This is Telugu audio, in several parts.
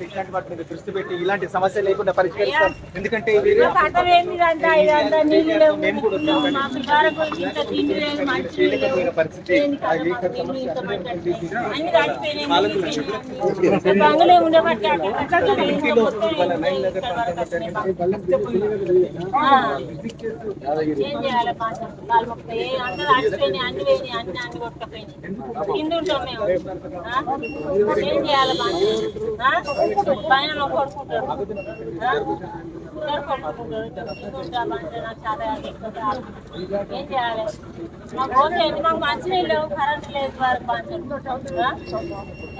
ఇట్లాంటి వాటి మీద దృష్టి పెట్టి ఇలాంటి సమస్య లేకుండా పరిష్కరిస్తాం ఎందుకంటే పరిస్థితి అన్ని అన్ని ఏం చేయాలి అన్ని కింద ఉంటాం మేము. ఏం చేయాలి పైన ఒక ఏం చేయాలి మా కోసం మాకు మంచినీళ్ళు లేవు కరెంట్ లేదు వారికి పంచారు. ఆ?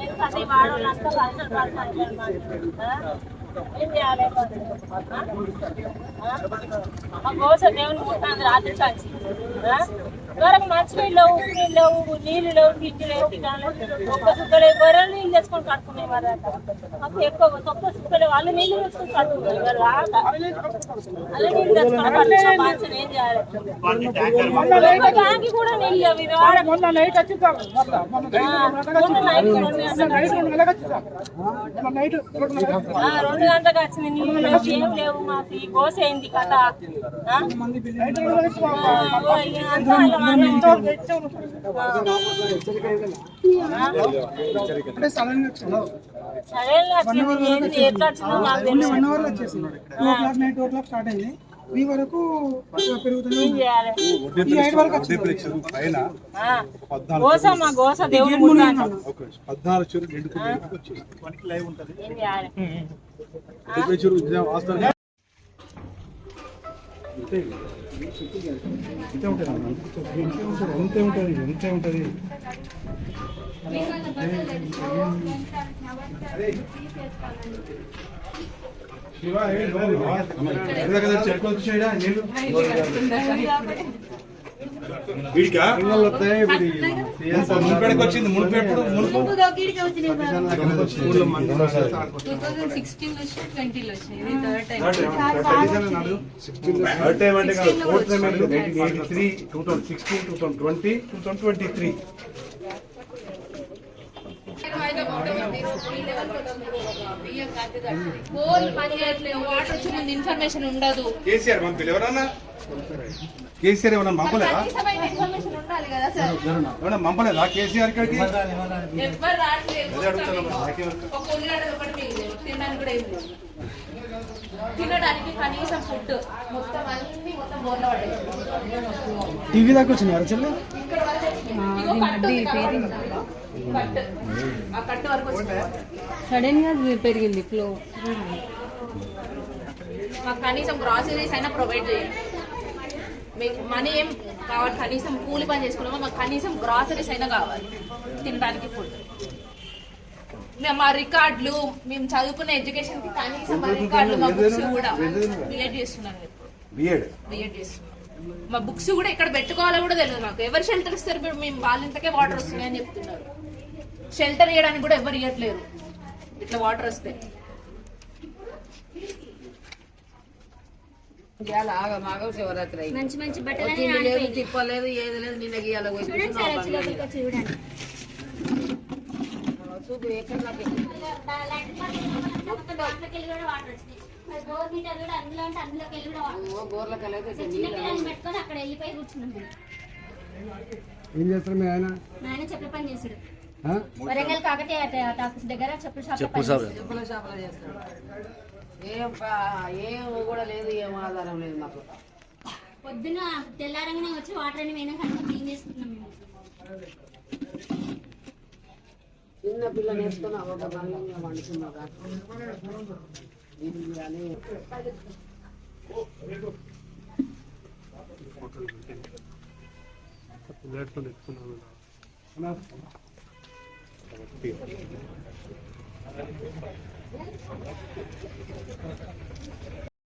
ఎందుకంటే వాడవాళ్ళంతా పైసలు పడతారు మా దేవుని ముట్టాంది రాత్రి కాచి వరకు మంచి నీళ్ళు లేవు ఉప్పు నీళ్ళు లేవు నీళ్ళు లేవు తిండి లేవు ఒక్క సుక్కలే గొర్రెలు నీళ్ళు తెచ్చుకొని కట్టుకునే మాకు ఎక్కువ తొక్క సుక్కలే వాళ్ళు నీళ్ళు తెచ్చుకొని కట్టుకున్నారు మరి రాక అలా నీళ్ళు తెచ్చుకొని కట్టుకున్న బాధ్యత ఏం చేయాలి? ఒక్క ట్యాంకి కూడా నీళ్ళు లేవు. ఇది వాడ- మొన్న నైట్ వచ్చిందా మొన్న మొన్న ఆ, మొన్న నైట్ రెండు గంటలకు వచ్చిందా. నీళ్ళు లేవు ఏం లేవు మాకు. ఈ గోస కథ. ఇక అంతా వన్ అవర్లో వచ్చేసింది two o'clock night two o'clock start అయింది ఈ వరకు పెరుగుతుంది ఈ నైట్ వరకు పద్నాలుగు చెరువు నిండుకుని వచ్చేసి లైవ్ ఉంటుంది చెరువు ఇంతే ఉంటుంది ఇంతే ఉంటుంది అంతే ఉంటుంది అంతే ఉంటుంది. శివ చెరుకు వచ్చేయడా నీళ్ళు. వీడికా? మునుపేడకి వచ్చింది మునుపెప్పుడు మునుపు వచ్చినాయి ఇది థర్డ్ టైం థర్డ్ టైం అంటే కాదు ఫోర్త్ టైం అంటే nineteen eighty three two thousand sixteen two thousand twenty two thousand twenty three water వచ్చే ముందు ఇన్ఫర్మేషన్ ఉండదు. కేసీఆర్ పంపిల్లు ఎవరన్నా? కేసీఆర్ ఏమన్నా పంపలేదా కనీసమైన ఇన్ఫర్మేషన్ ఉండాలి కదా సార్ ఏమన్నా పంపలేదా కేసీఆర్ ఇక్కడికి ఎవ్వరు రావట్లేదు అదే అడుగుతున్నాం ఒక ఉల్లిగడ్డ ఒకటి మిగిలేదు. తినడానికి కూడా ఏం లేదు. తినడానికి కనీసం ఫుడ్ మొత్తం అన్ని మొత్తం బోర్ల పడేది టీవీ దాకా వచ్చింది అరచల్లి ఇక్కడ వరకు సడన్గా పెరిగింది ఫ్లో మాకు కనీసం గ్రాసరీస్ అయినా ప్రొవైడ్ చేయండి. మీకు మనీ ఏం కావాలి కనీసం కూలి పని చేసుకున్నామో మాకు కనీసం గ్రాసరీస్ అయినా కావాలి తినడానికి ఫుడ్ మేము మా రికార్డులు మేము చదువుకున్న ఎడ్యుకేషన్కి కనీసం మా రికార్డులు మా బుక్స్ కూడా బిఎడ్ చేస్తున్నాను. ఇప్పుడు బిఎడ్ బిఎడ్ చేస్తున్నాం మా బుక్స్ కూడా ఎక్కడ పెట్టుకోవాలో కూడా తెలియదు మాకు. ఎవరు షెల్టర్ ఇస్తారు? ఇప్పుడు మేము వాళ్ళ ఇంతకే వాటర్ వస్తున్నాయని చెప్తున్నారు. షెల్టర్ ఇవ్వడానికి కూడా ఎవరు ఇవ్వట్లేరు ఇట్లా వాటర్ వస్తే. మంచి మంచి బట్టలు లేదు తిప్పలేదు ఏది లేదు నిన్న గీయాలి వెళ్ళి బోర్ మీటర్ కూడా అందులో ఉంటే అందులోకి వెళ్ళి కూడా వాటర్ అసలు చిన్న పిల్లల్ని పెట్టుకొని అక్కడ వెళ్ళిపోయి కూర్చున్నాం. ఏం చేస్తారు మీ ఆయన? మా ఆయన చెప్పుల పని చేసాడు ఆ? వరంగల్ కాకతీయ ఆఫీస్ దగ్గర చెప్పుల షాప్ చెప్పుల షాప్ ఏం ప- ఏం కూడా లేదు ఏం ఆధారం లేదు మాకు. పొద్దున తెల్లారంగానే వచ్చి వాటర్ అని పోయినా కానీ క్లీన్ చేసుకుంటున్నాం మేము. చిన్న పిల్లని వేసుకుని ఒక బంగ్లా వండుకున్నాగా ఏం చేయాలి